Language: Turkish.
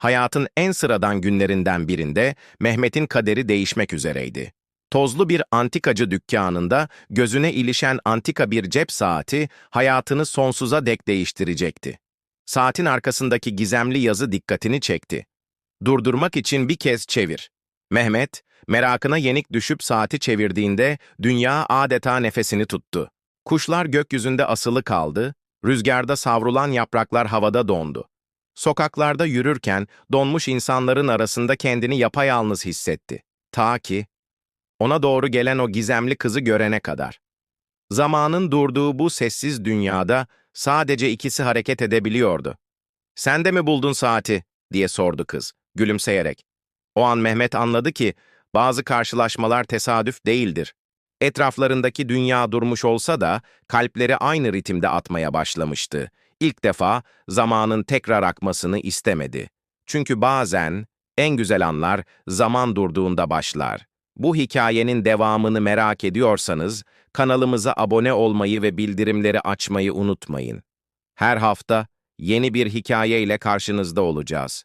Hayatın en sıradan günlerinden birinde Mehmet'in kaderi değişmek üzereydi. Tozlu bir antikacı dükkanında gözüne ilişen antika bir cep saati hayatını sonsuza dek değiştirecekti. Saatin arkasındaki gizemli yazı dikkatini çekti. Durdurmak için bir kez çevir. Mehmet, merakına yenik düşüp saati çevirdiğinde dünya adeta nefesini tuttu. Kuşlar gökyüzünde asılı kaldı, rüzgarda savrulan yapraklar havada dondu. Sokaklarda yürürken donmuş insanların arasında kendini yapayalnız hissetti. Ta ki ona doğru gelen o gizemli kızı görene kadar. Zamanın durduğu bu sessiz dünyada sadece ikisi hareket edebiliyordu. ''Sen de mi buldun saati?'' diye sordu kız, gülümseyerek. O an Mehmet anladı ki bazı karşılaşmalar tesadüf değildir. Etraflarındaki dünya durmuş olsa da kalpleri aynı ritimde atmaya başlamıştı. İlk defa zamanın tekrar akmasını istemedi. Çünkü bazen en güzel anlar zaman durduğunda başlar. Bu hikayenin devamını merak ediyorsanız kanalımıza abone olmayı ve bildirimleri açmayı unutmayın. Her hafta yeni bir hikaye ile karşınızda olacağız.